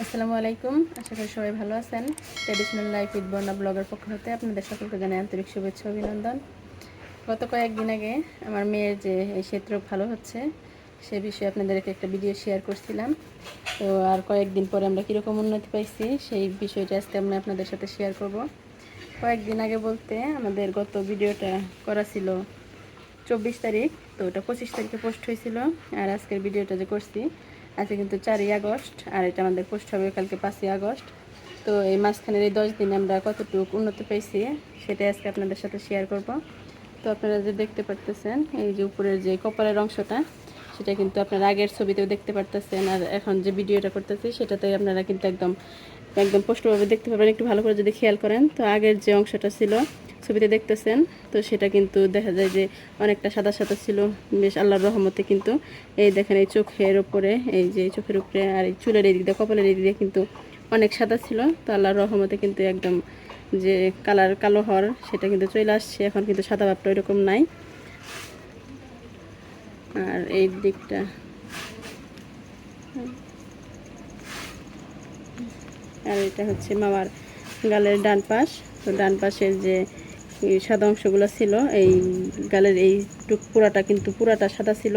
আসসালামু আলাইকুম। আশা করি সবাই ভালো আছেন। ট্র্যাডিশনাল লাইফ উইথ বর্ণা ব্লগের পক্ষ হতে আপনাদের সকলকে জানাই আন্তরিক শুভেচ্ছা অভিনন্দন। গত কয়েকদিন আগে আমার মেয়ের যে এই ক্ষেত্র ভালো হচ্ছে, সে বিষয়ে আপনাদেরকে একটা ভিডিও শেয়ার করছিলাম। তো আর কয়েকদিন পরে আমরা কীরকম উন্নতি পাইছি, সেই বিষয়টা আজকে আমি আপনাদের সাথে শেয়ার করব। কয়েকদিন আগে বলতে আমাদের গত ভিডিওটা করা ছিল চব্বিশ তারিখ, তো ওটা পঁচিশ তারিখে পোস্ট হয়েছিল। আর আজকের ভিডিওটা যে করছি আজকে কিন্তু চারই আগস্ট, আর এটা আমাদের পোস্ট হবে কালকে পাঁচই আগস্ট। তো এই মাঝখানের এই দশ দিনে আমরা কতটুকু উন্নত পেয়েছি, সেটাই আজকে আপনাদের সাথে শেয়ার করব। তো আপনারা যে দেখতে পারতেছেন, এই যে উপরের যে কপালের অংশটা, সেটা কিন্তু আপনারা আগের ছবিতেও দেখতে পারতেছেন, আর এখন যে ভিডিওটা করতেছি, সেটাতে আপনারা কিন্তু একদম একদম স্পষ্টভাবে দেখতে পাবেন একটু ভালো করে যদি খেয়াল করেন, তো আগের যে অংশটা ছিল ছবিতে দেখতেছেন, তো সেটা কিন্তু দেখা যায় যে অনেকটা সাদা সাদা ছিল, বেশ আল্লাহর রহমতে কিন্তু। এই দেখেন, এই চোখের উপরে, এই যে চোখের উপরে আর এই চুলের এই দিক দিয়ে, কপালের এই দিক কিন্তু অনেক সাদা ছিল। তো আল্লাহর রহমতে কিন্তু একদম যে কালার কালো হওয়ার সেটা কিন্তু চলে আসছে। এখন কিন্তু সাদা ভাবটা ওইরকম নাই। আর এই দিকটা আর এটা হচ্ছে মামার গালের ডান পাশ। তো ডান পাশের যে সাদা অংশগুলো ছিল, এই গালের এই টুক পুরাটা কিন্তু পুরাটা সাদা ছিল।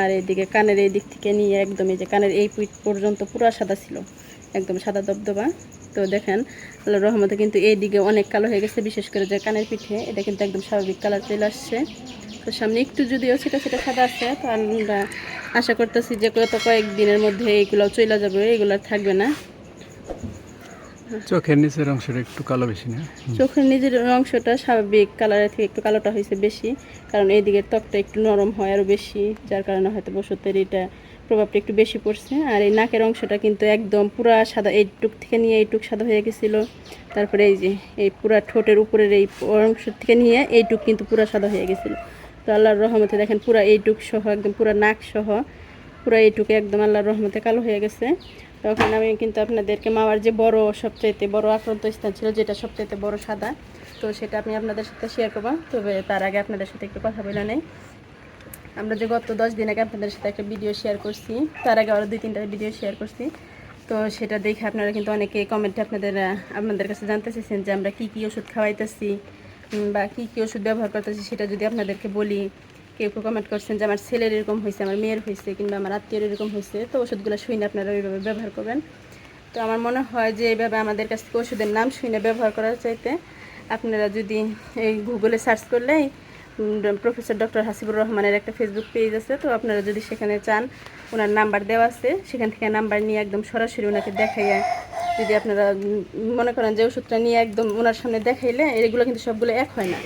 আর এইদিকে কানের এই দিক থেকে নিয়ে একদম এই যে কানের এই পিঠ পর্যন্ত পুরা সাদা ছিল, একদম সাদা দবদবা। তো দেখেন, আল্লাহ রহমতে কিন্তু এই দিকে অনেক কালো হয়ে গেছে, বিশেষ করে যে কানের পিঠে, এটা কিন্তু একদম স্বাভাবিক কালার চলে আসছে। তো সামনে একটু যদিও সেটা সেটা সাদা আছে, তো আমরা আশা করতেছি যে গত কয়েকদিনের মধ্যে এইগুলো চলে যাবে এগুলো থাকবে না। চোখের নিচের অংশটা একটু কালো বেশি না? চোখের নিজের অংশটা স্বাভাবিক কালারের থেকে একটু কালোটা হয়েছে বেশি, কারণ এই দিকের ত্বকটা একটু নরম হয় আরও বেশি, যার কারণে হয়তো ওষুধের এটা প্রভাবটা একটু বেশি পড়ছে। আর এই নাকের অংশটা কিন্তু একদম পুরা সাদা, এইটুক থেকে নিয়ে এইটুক সাদা হয়ে গেছিল। তারপরে এই যে, এই পুরা ঠোঁটের উপরের এই অংশ থেকে নিয়ে এইটুক কিন্তু পুরা সাদা হয়ে গেছিল। তো আল্লাহর রহমতে দেখেন পুরা এইটুক সহ, একদম পুরা নাক সহ, পুরো এইটুকু একদম আল্লাহর রহমতে কালো হয়ে গেছে। তখন আমি কিন্তু আপনাদেরকে মামার যে বড় সবচাইতে বড় আক্রান্ত স্থান ছিল, যেটা সবচাইতে বড় সাদা, তো সেটা আমি আপনাদের সাথে শেয়ার করব। তবে তার আগে আপনাদের সাথে একটু কথা বলে নেই। আমরা যে গত দশ দিন আগে আপনাদের সাথে একটা ভিডিও শেয়ার করছি, তার আগে আরও দুই, তিনটা ভিডিও শেয়ার করছি। তো সেটা দেখে আপনারা কিন্তু অনেকে কমেন্টে আপনাদের আপনাদের কাছে জানতে চাইছেন যে আমরা কী কী ওষুধ খাওয়াইতেছি বা কী কী ওষুধ ব্যবহার করতেছি, সেটা যদি আপনাদেরকে বলি। কেউ কেউ কমেন্ট করছেন যে আমার ছেলের এরকম হয়েছে, আমার মেয়ের হয়েছে কিংবা আমার আত্মীয়ের এরকম হয়েছে, তো ওষুধগুলো শুনে আপনারা ওইভাবে ব্যবহার করবেন। তো আমার মনে হয় যে এইভাবে আমাদের কাছ থেকে ওষুধের নাম শুনে ব্যবহার করার চাইতে আপনারা যদি এই গুগলে সার্চ করলেই প্রফেসর ডক্টর হাসিবুর রহমানের একটা ফেসবুক পেজ আছে, তো আপনারা যদি সেখানে চান, ওনার নাম্বার দেওয়া আছে, সেখান থেকে নাম্বার নিয়ে একদম সরাসরি ওনাকে দেখাইয়া যদি আপনারা মনে করেন যে ওষুধটা নিয়ে একদম ওনার সামনে দেখাইলে, এগুলো কিন্তু সবগুলো এক হয় না।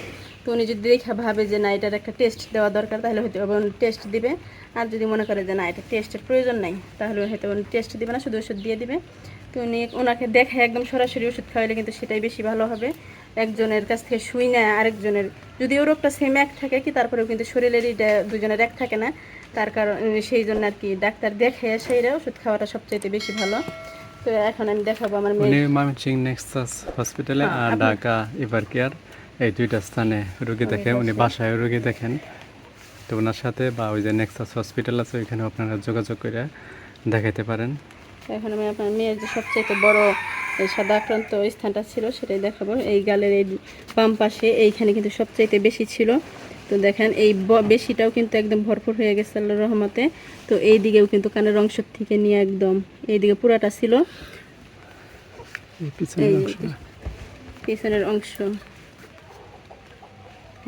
তো উনি যদি দেখা ভাবে যে না এটার একটা টেস্ট দেওয়া দরকার তাহলে হয়তো উনি টেস্ট দিবে। আর যদি মনে করে যে না এটা টেস্টের প্রয়োজন নাই তাহলে হয়তো উনি টেস্ট দিবে না শুধু ওষুধ দিয়ে দিবে। তো উনি ওনাকে দেখে একদম সরাসরি ওষুধ খাওয়াইলে কিন্তু সেটাই বেশি ভালো হবে। একজনের কাছ থেকে শুই না আরেকজনের। যদিও রোগটা সেম এক থাকে কি তারপরেও কিন্তু শরীরের এটা দুজনের এক থাকে না। তার কারণ সেই জন্য আর কি ডাক্তার দেখে সেইরা ওষুধ খাওয়াটা সবচেয়ে বেশি ভালো। তো এখন আমি দেখাবো আমার মেয়ে নেক্সাস হসপিটালে হ্যাঁ, আর ঢাকা এভার কেয়ার এই দুইটা স্থানে রোগী দেখে উনি বাসায় রোগী দেখেন। তো ওনার সাথে বা ওই যে নেক্সাস হসপিটাল আছে ওইখানে আপনারা যোগাযোগ করে দেখাইতে পারেন। এখন আমি আপনার মেয়ের যে সবচেয়ে বড় এই সাদা আক্রান্ত স্থানটা ছিল সেটাই দেখাবো। এই গালের এই বাম পাশে এইখানে কিন্তু সবচাইতে বেশি ছিল। তো দেখেন এই বেশিটাও কিন্তু একদম ভরপুর হয়ে গেছে আল্লাহ রহমতে। তো এই দিকেও কিন্তু কানের অংশ থেকে নিয়ে একদম এই দিকে পুরাটা ছিল পিছনের অংশ।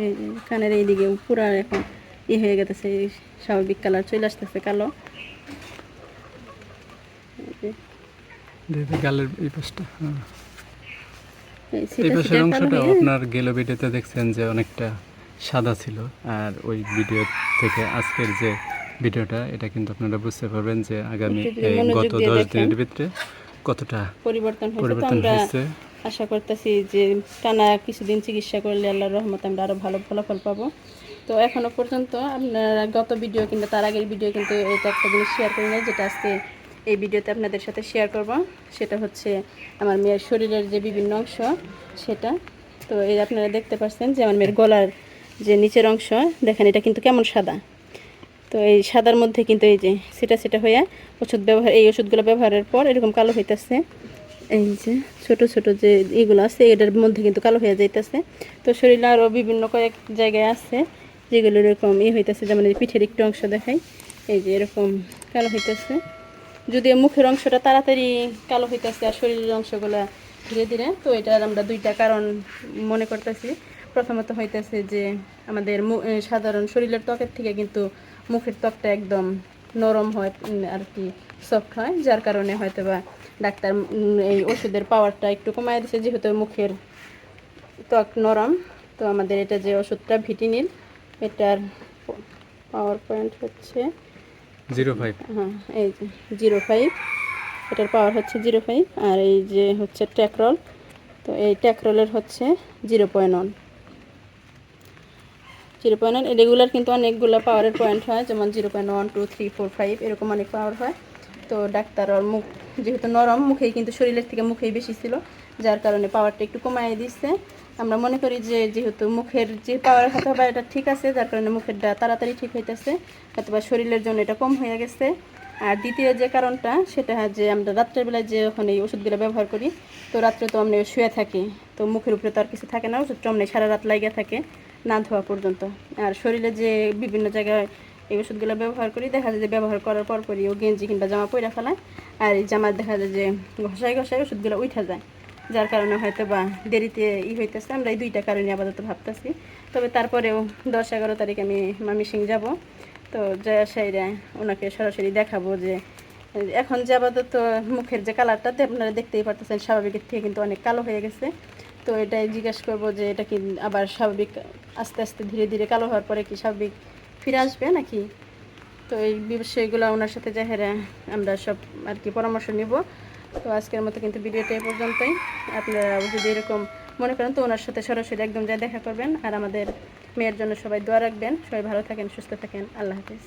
এই কানের এই দিকে পুরা এখন ই হয়ে গেছে স্বাভাবিক কালার চলে আসতেছে কালো। গালের এই পাশটা হ্যাঁ। এই এই পাশের অংশটা আপনার গেলো ভিডিওতে দেখছেন যে অনেকটা সাদা ছিল আর ওই ভিডিও থেকে আজকের যে ভিডিওটা এটা কিন্তু আপনারা বুঝতে পারবেন যে আগামী গত দশ দিনের ভিতরে কতটা পরিবর্তন হয়েছে। আশা করতেছি যে টানা কিছুদিন চিকিৎসা করলে আল্লাহর রহমতে আমরা আরও ভালো ফলাফল পাবো। তো এখনও পর্যন্ত আপনারা গত ভিডিও কিংবা তার আগের ভিডিও কিন্তু এটা একটা জিনিস শেয়ার করি নাই, যেটা আজকে এই ভিডিওতে আপনাদের সাথে শেয়ার করব। সেটা হচ্ছে আমার মেয়ের শরীরের যে বিভিন্ন অংশ, সেটা। তো এই আপনারা দেখতে পাচ্ছেন যে আমার মেয়ের গলার যে নিচের অংশ, দেখেন এটা কিন্তু কেমন সাদা। তো এই সাদার মধ্যে কিন্তু এই যে সেটা সেটা হয়ে ওষুধ ব্যবহার, এই ওষুধগুলো ব্যবহারের পর এরকম কালো হইতেছে। এই যে ছোট ছোট যে এগুলো আছে, এটার মধ্যে কিন্তু কালো হয়ে যাইতেছে। তো শরীরে আরও বিভিন্ন কয়েক জায়গায় আছে যেগুলো এরকম ই হইতেছে, যেমন পিঠের একটু অংশ দেখাই। এই যে এরকম কালো হইতেছে। যদিও মুখের অংশটা তাড়াতাড়ি কালো হইতেছে আর শরীরের অংশগুলো ধীরে ধীরে, তো এটার আমরা দুইটা কারণ মনে করতেছি। প্রথমত হইতেছে যে আমাদের সাধারণ শরীরের ত্বকের থেকে কিন্তু মুখের ত্বকটা একদম নরম হয় আর কি সফট হয় যার কারণে হয়তো বা ডাক্তার এই ওষুধের পাওয়ারটা একটু কমায় দিছে যেহেতু মুখের ত্বক নরম। তো আমাদের এটা যে ওষুধটা ভিটিনিল এটার পাওয়ার পয়েন্ট হচ্ছে জিরো ফাইভ। হ্যাঁ এই যে জিরো ফাইভ এটার পাওয়ার হচ্ছে জিরো ফাইভ আর এই যে হচ্ছে ট্যাকরল তো এই ট্যাকরলের হচ্ছে zero point one. Zero point one regular কিন্তু অনেকগুলো পাওয়ারের পয়েন্ট হয় যেমন zero point one two three four five এরকম অনেক পাওয়ার হয়। তো ডাক্তার ওর মুখ যেহেতু নরম, মুখেই কিন্তু শরীরের থেকে মুখেই বেশি ছিল, যার কারণে পাওয়ারটা একটু কমায় দিচ্ছে আমরা মনে করি যে যেহেতু মুখের যে পাওয়ার হয়তো বা এটা ঠিক আছে, যার কারণে মুখেরটা তাড়াতাড়ি ঠিক হইতেছে অথবা শরীরের জন্য এটা কম হয়ে গেছে। আর দ্বিতীয় যে কারণটা, সেটা যে আমরা রাত্রেবেলায় যে ওখানে এই ওষুধগুলো ব্যবহার করি, তো রাত্রে তো আমরা শুয়ে থাকি, তো মুখের উপরে তো আর কিছু থাকে না ওষুধটা অমনি সারা রাত লাগিয়ে থাকে, না ধোয়া পর্যন্ত। আর শরীরে যে বিভিন্ন জায়গায় এই ওষুধগুলো ব্যবহার করি। দেখা যায় যে ব্যবহার করার পর পরই ও গেঞ্জি কিংবা জামা পরে ফেলায়। আর এই জামার দেখা যায় যে ঘষায় ঘষায় ওষুধগুলো উঠে যায়। যার কারণে হয়তো বা দেরিতে ই হইতেছে। আমরা এই দুইটা কারণে আপাতত ভাবতেছি। তবে তারপরেও দশ এগারো তারিখ আমি মামি সিং যাব। তো জয়া সাইরা ওনাকে সরাসরি দেখাবো যে, এখন যে আপাতত মুখের যে কালারটাতে আপনারা দেখতেই পারতেছেন স্বাভাবিকের থেকে কিন্তু অনেক কালো হয়ে গেছে। তো এটাই জিজ্ঞেস করব যে এটা কি আবার স্বাভাবিক আস্তে আস্তে ধীরে ধীরে কালো হওয়ার পরে কি স্বাভাবিক ফিরে আসবে নাকি? তো এই বিষয়গুলো ওনার সাথে যাহেরা আমরা সব আর কি পরামর্শ নিব। তো আজকের মতো কিন্তু ভিডিওটা এই পর্যন্তই। আপনারা যদি এরকম মনে করেন তো ওনার সাথে সরাসরি একদম যা দেখা করবেন। আর আমাদের মেয়ের জন্য সবাই দোয়া রাখবেন। সবাই ভালো থাকেন, সুস্থ থাকেন। আল্লাহ হাফিজ।